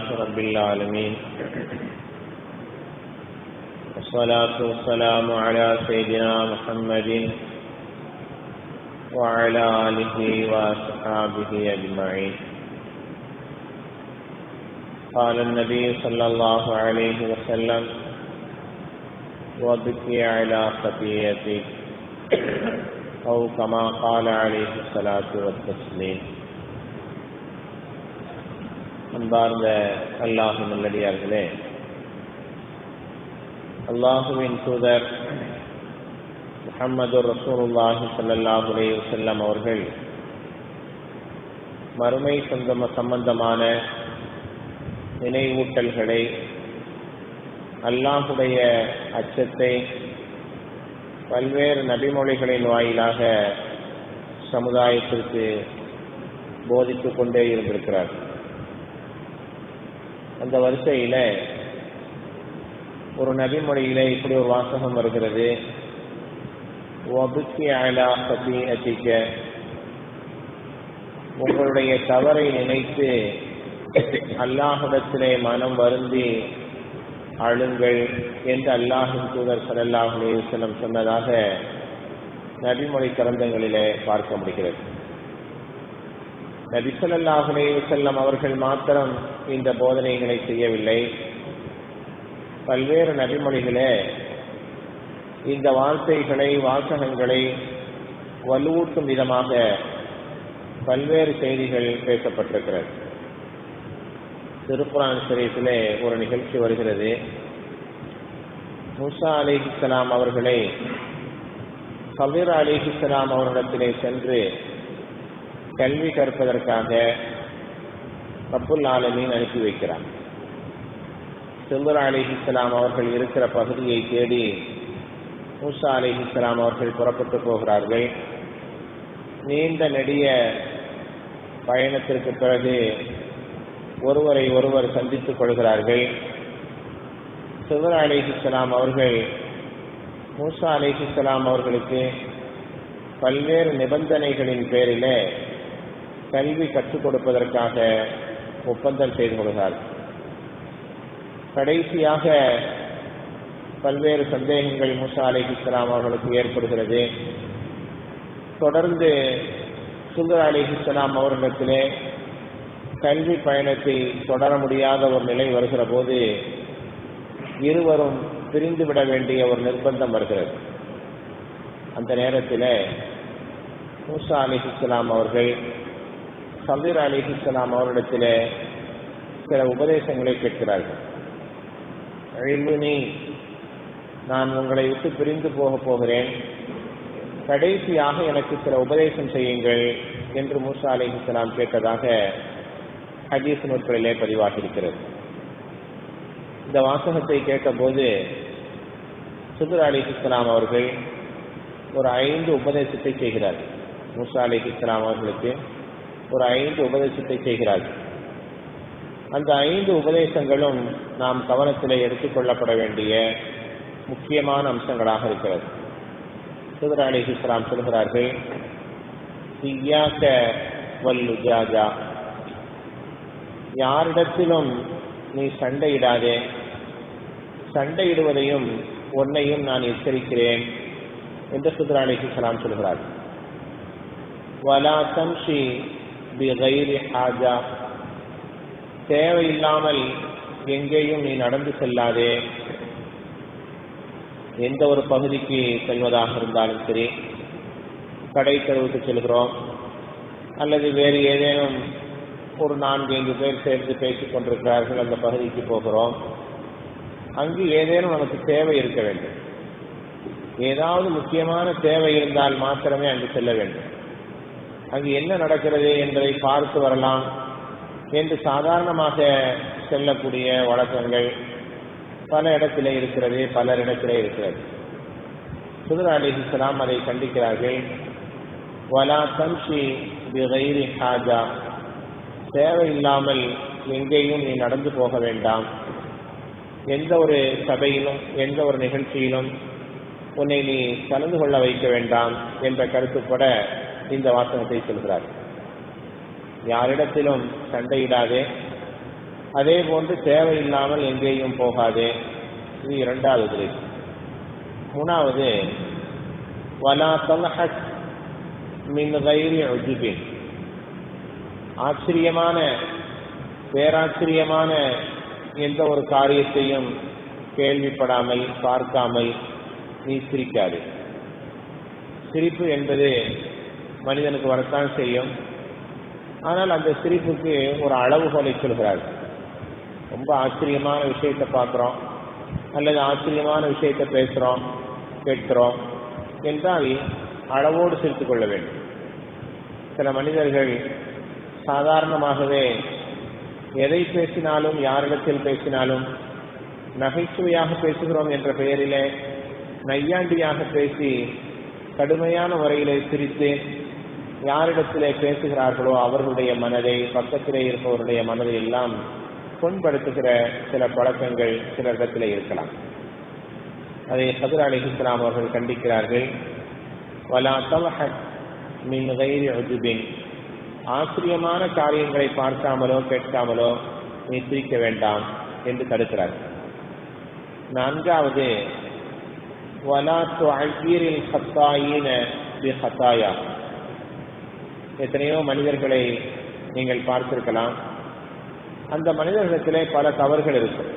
رب العالمين. والصلاة والسلام على سيدنا محمد وعلى آله وأصحابه أجمعين. قال النبي صلى الله عليه وسلم وبكي على خطيئتك أو كما قال عليه الصلاة والتسليم. அன்பார்ந்த அல்லாஹு நல்லடியார்களே அல்லாஹுவின் தூதர் முகமது ரசூலுல்லாஹி ஸல்லல்லாஹு செல்லம் அவர்கள் மறுமை சொந்தம சம்பந்தமான நினைவூட்டல்களை அல்லாஹுடைய அச்சத்தை பல்வேறு நபிமொழிகளின் வாயிலாக சமுதாயத்திற்கு போதித்துக் கொண்டே இருந்திருக்கிறார்கள். அந்த வரிசையில ஒரு நபிமொழியில இப்படி ஒரு வாசகம் வருகிறது. உங்களுடைய தவறை நினைத்து அல்லாஹிடத்திலே மனம் வருந்தி அழுங்கள் என்று அல்லாஹின் தூதர் சல்லாஹ் அலிவசலம் சொன்னதாக நபிமொழி கலந்தங்களிலே பார்க்க முடிகிறது நபிசல்லாஹுலே செல்லம் அவர்கள் மாத்திரம் இந்த போதனைகளை செய்யவில்லை. பல்வேறு நபிமொழிகளே இந்த வார்த்தைகளை வாசகங்களை வலுவூட்டும் விதமாக பல்வேறு செய்திகள் பேசப்பட்டிருக்கிறது. திருப்புரான் ஷரீஃபிலே ஒரு நிகழ்ச்சி வருகிறது. முசா அலிஹிஸ்லாம் அவர்களை கபீர் அலிஹிஸ்லாம் அவரிடத்திலே சென்று கல்வி கற்பதற்காக ரப்புல் ஆலமீன் அனுப்பி வைக்கிறார். செம்பர் அலிஹிஸ்லாம் அவர்கள் இருக்கிற பகுதியை தேடி மூசா அலிஹிஸ்லாம் அவர்கள் புறப்பட்டு போகிறார்கள். நீண்ட நெடிய பயணத்திற்கு பிறகு ஒருவரை ஒருவர் சந்தித்துக் கொள்கிறார்கள். சிவர் அலிஹிஸ்லாம் அவர்கள் மூசா அலிஹிஸ்லாம் அவர்களுக்கு பல்வேறு நிபந்தனைகளின் பேரில் கல்வி கற்றுக் கொடுப்பதற்காக ஒப்பந்தம் செய்து கொள்கிறார். கடைசியாக பல்வேறு சந்தேகங்கள் மூசா இஸ்லாம் அவர்களுக்கு ஏற்படுகிறது. தொடர்ந்து சுந்தர் அலிஹிஸ்லாம் அவர்களிடத்திலே கல்வி பயணத்தை தொடர முடியாத ஒரு நிலை வருகிற போது இருவரும் பிரிந்து விட வேண்டிய ஒரு நிர்பந்தம் வருகிறது. அந்த நேரத்தில் மூசா அலிஹிஸ்லாம் அவர்கள் சபீர் அலிஹிஸ்லாம் அவரிடத்தில் சில உபதேசங்களை கேட்கிறார்கள். அழிவுனி நான் உங்களை விட்டு பிரிந்து போக போகிறேன். கடைசியாக எனக்கு சில உபதேசம் செய்யுங்கள் என்று மூசா அலிஹிஸ்லாம் கேட்டதாக ஹதீஸ் நூற்களிலே பதிவாகியிருக்கிறது. இந்த வாசகத்தை கேட்டபோது சுதர் அலி இஸ்லாம் அவர்கள் ஒரு ஐந்து உபதேசத்தை செய்கிறார்கள் மூசா அலி இஸ்லாம் அவர்களுக்கு ஒரு ஐந்து உபதேசத்தை செய்கிறார்கள். அந்த ஐந்து உபதேசங்களும் நாம் கவனத்தில் எடுத்துக்கொள்ளப்பட வேண்டிய முக்கியமான அம்சங்களாக இருக்கிறது. சுதர் அலி இஸ்லாம் சொல்கிறார்கள் வல்லுஜாஜா யாரிடத்திலும் நீ சண்டையிடாதே. சண்டையிடுவதையும் உன்னையும் நான் எச்சரிக்கிறேன் என்று சுத்ராலிக்கு சலாம் சொல்கிறார் வலா தம்ஷி பிகைரி ஹாஜா தேவையில்லாமல் எங்கேயும் நீ நடந்து செல்லாதே. எந்த ஒரு பகுதிக்கு செல்வதாக இருந்தாலும் சரி கடை தெருவுக்கு செல்கிறோம் அல்லது வேறு ஏதேனும் ஒரு நான்கு ஐந்து பேர் சேர்ந்து பேசிக் கொண்டிருக்கிறார்கள் அந்த பகுதிக்கு போகிறோம். அங்கு ஏதேனும் நமக்கு தேவை இருக்க வேண்டும். ஏதாவது முக்கியமான தேவை இருந்தால் மாத்திரமே அங்கு செல்ல வேண்டும். அங்கு என்ன நடக்கிறது என்பதை பார்த்து வரலாம் என்று சாதாரணமாக செல்லக்கூடிய வழக்கங்கள் பல இடத்திலே இருக்கிறது பலரிடத்திலே இருக்கிறது. சுதர் அலி இஸ்லாம் அதை கண்டிக்கிறார்கள். வலா தம்ஷி பிகைரி ஹாஜா. தேவையில்லாமல் எங்கேயும் நீ நடந்து போக வேண்டாம். எந்த ஒரு சபையிலும் எந்த ஒரு நிகழ்ச்சியிலும் உன்னை நீ கலந்து கொள்ள வைக்க வேண்டாம் என்ற கருத்துப்பட இந்த வாசகத்தை சொல்கிறார். யாரிடத்திலும் சண்டையிடாதே. அதே போன்று தேவையில்லாமல் எங்கேயும் போகாதே. இது இரண்டாவது மூணாவது வலா தலஹக் மின் கைரி அஜிபின் ஆச்சரியமான பேராச்சரியமான எந்த ஒரு காரியத்தையும் கேள்விப்படாமல் பார்க்காமல் நீ சிரிக்காது. சிரிப்பு என்பது மனிதனுக்கு வரத்தான் செய்யும். ஆனால் அந்த சிரிப்புக்கு ஒரு அளவுகோலை சொல்கிறார் ரொம்ப ஆச்சரியமான விஷயத்தை பார்க்குறோம். அல்லது ஆச்சரியமான விஷயத்தை பேசுகிறோம் கேட்கிறோம் என்றால் அளவோடு சிரித்துக் கொள்ள வேண்டும். சில மனிதர்கள் சாதாரணமாகவே எதை பேசினாலும் யாரிடத்தில் பேசினாலும் நகைச்சுவையாக பேசுகிறோம் என்ற பெயரிலே நையாண்டியாக பேசி கடுமையான முறையிலே சிரித்து யாரிடத்திலே பேசுகிறார்களோ அவர்களுடைய மனதை பக்கத்திலே இருப்பவருடைய மனதை எல்லாம் புண்படுத்துகிற சில பழக்கங்கள் சில இடத்துல இருக்கலாம். அதை ஹதுர் அலி இஸ்லாம் அவர்கள் கண்டிக்கிறார்கள். வலா தவஹத் மின் கைரி உஜுபின். ஆச்சரியமான காரியங்களை பார்க்காமலோ கேட்காமலோ நீ சிரிக்க வேண்டாம் என்று தடுக்கிறார். நான்காவது வலா துவீரில் ஹத்தாயின பி ஹத்தாயா. எத்தனையோ மனிதர்களை நீங்கள் பார்த்திருக்கலாம். அந்த மனிதர்களிடத்திலே பல தவறுகள் இருக்கும்.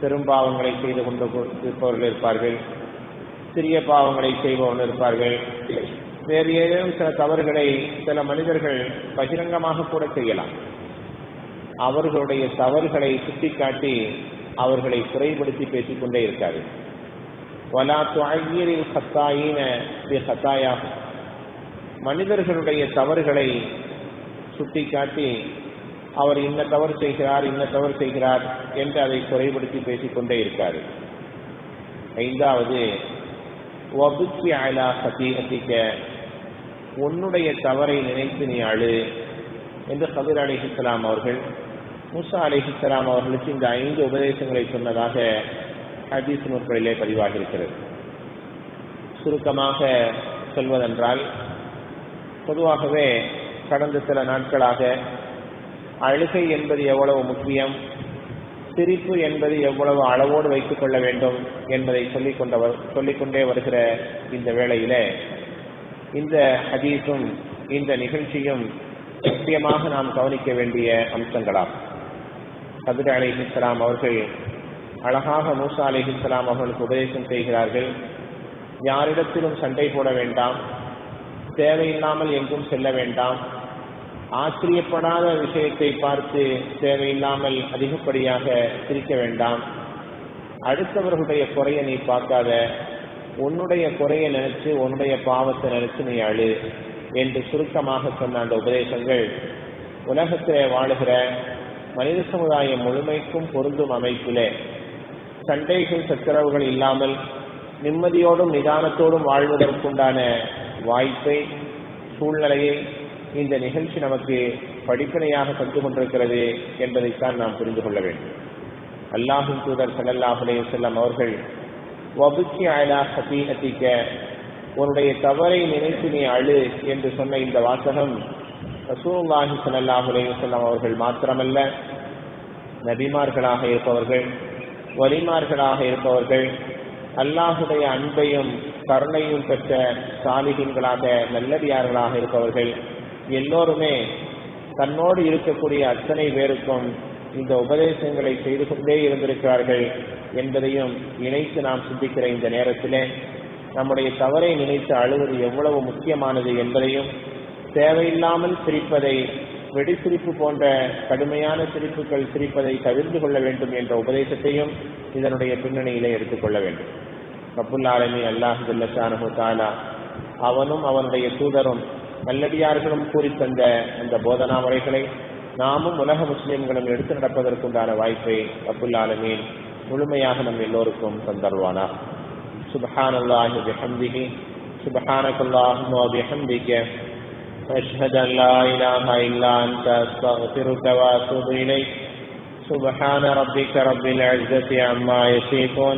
பெரும்பாவங்களை செய்து கொண்டு இருப்பவர்கள் இருப்பார்கள். சிறிய பாவங்களை செய்பவர்கள் இருப்பார்கள். வேறு ஏதேனும் சில தவறுகளை சில மனிதர்கள் பகிரங்கமாக கூட செய்யலாம். அவர்களுடைய தவறுகளை சுட்டிக்காட்டி அவர்களை குறைபடுத்தி பேசிக்கொண்டே இருக்காது வலா துஅய்யிரில் ஹத்தாயின பி ஹத்தாயா மனிதர்களுடைய தவறுகளை சுட்டிக்காட்டி அவர் இன்ன தவறு செய்கிறார் இன்ன தவறு செய்கிறார் என்று அதை குறைபடுத்தி பேசிக்கொண்டே இருக்காரு. ஐந்தாவது வபுக்கி அலா சதீகத்திக்க உன்னுடைய தவறை நினைத்து நீ அழு என்று கபீர் அலிஹிஸ்லாம் அவர்கள் முசா அலிஹிஸ்லாம் அவர்களுக்கு இந்த ஐந்து உபதேசங்களை சொன்னதாக ஹதீஸ் நூற்களிலே பதிவாக இருக்கிறது சுருக்கமாக சொல்வதென்றால் பொதுவாகவே கடந்த சில நாட்களாக அழுகை என்பது எவ்வளவு முக்கியம் சிரிப்பு என்பது எவ்வளவு அளவோடு வைத்துக் கொள்ள வேண்டும் என்பதை சொல்லிக்கொண்டவர் சொல்லிக்கொண்டே வருகிற இந்த வேளையில இந்த ஹதீஸும் இந்த நிகழ்ச்சியும் முக்கியமாக நாம் கவனிக்க வேண்டிய அம்சங்களாகும் கதிர அலிஹிஸ்லாம் அவர்கள் அழகாக மூசா அலிஹிஸ்லாம் அவர்களுக்கு உபதேசம் செய்கிறார்கள். யாரிடத்திலும் சண்டை போட வேண்டாம். தேவையில்லாமல் எங்கும் செல்ல வேண்டாம். ஆச்சரியப்படாத விஷயத்தை பார்த்து தேவையில்லாமல் அதிகப்படியாக சிரிக்க வேண்டாம். அடுத்தவர்களுடைய குறையை நீ பார்க்காத. உன்னுடைய குறையை நினைச்சு உன்னுடைய பாவத்தை நினைச்சு நீ அழு என்று சுருக்கமாக சொன்ன அந்த உபதேசங்கள் உலகத்திலே வாழுகிற மனித சமுதாயம் முழுமைக்கும் பொருந்தும் அமைப்பிலே. சண்டைகள் சச்சரவுகள் இல்லாமல் நிம்மதியோடும் நிதானத்தோடும் வாழ்வதற்குண்டான வாய்ப்பை சூழ்நிலையை இந்த நிகழ்ச்சி நமக்கு படிப்பினையாக கற்றுக் கொண்டிருக்கிறது என்பதைத்தான் நாம் புரிந்து கொள்ள வேண்டும். அல்லாஹின் தூதர் சல்லாஹுலே செல்லம் அவர்கள் வபுக்கி அயலா சதீகத்திக்க உன்னுடைய தவறை நினைத்து நீ அழு என்று சொன்ன இந்த வாசகம் ரசூல்லாஹி சல்லாஹுலே செல்லம் அவர்கள் மாத்திரமல்ல நபிமார்களாக இருப்பவர்கள் வலிமார்களாக இருப்பவர்கள் அல்லாஹுடைய அன்பையும் கருணையும் பெற்ற சாலிகின்களாக நல்லடியார்களாக இருப்பவர்கள் எல்லோருமே தன்னோடு இருக்கக்கூடிய அத்தனை பேருக்கும் இந்த உபதேசங்களை செய்து கொண்டே இருந்திருக்கிறார்கள் என்பதையும் இணைத்து நாம் சிந்திக்கிற இந்த நேரத்திலே நம்முடைய தவறை நினைத்து அழுவது எவ்வளவு முக்கியமானது என்பதையும் தேவையில்லாமல் சிரிப்பதை வெடி சிரிப்பு போன்ற கடுமையான சிரிப்புகள் சிரிப்பதை தவிர்த்து கொள்ள வேண்டும் என்ற உபதேசத்தையும் இதனுடைய பின்னணியிலே எடுத்துக்கொள்ள வேண்டும். கபுல் ஆலமி அல்லாஹ் ஜல்லஷானு தாலா அவனும் அவனுடைய தூதரும் நல்லடியார்களும் கூறி தந்த அந்த போதனா முறைகளை நாமும் உலக முஸ்லிம்களும் எடுத்து நடப்பதற்குண்டான வாய்ப்பை அபுல் ஆலமீன் முழுமையாக நம் எல்லோருக்கும் தந்தருவானா சுபஹான் அல்லாஹி பிஹம்திஹி سبحانك اللهم وبحمدك أشهد أن لا إله إلا أنت أستغفرك وأتوب إليك سبحان ربك رب العزة عما يصفون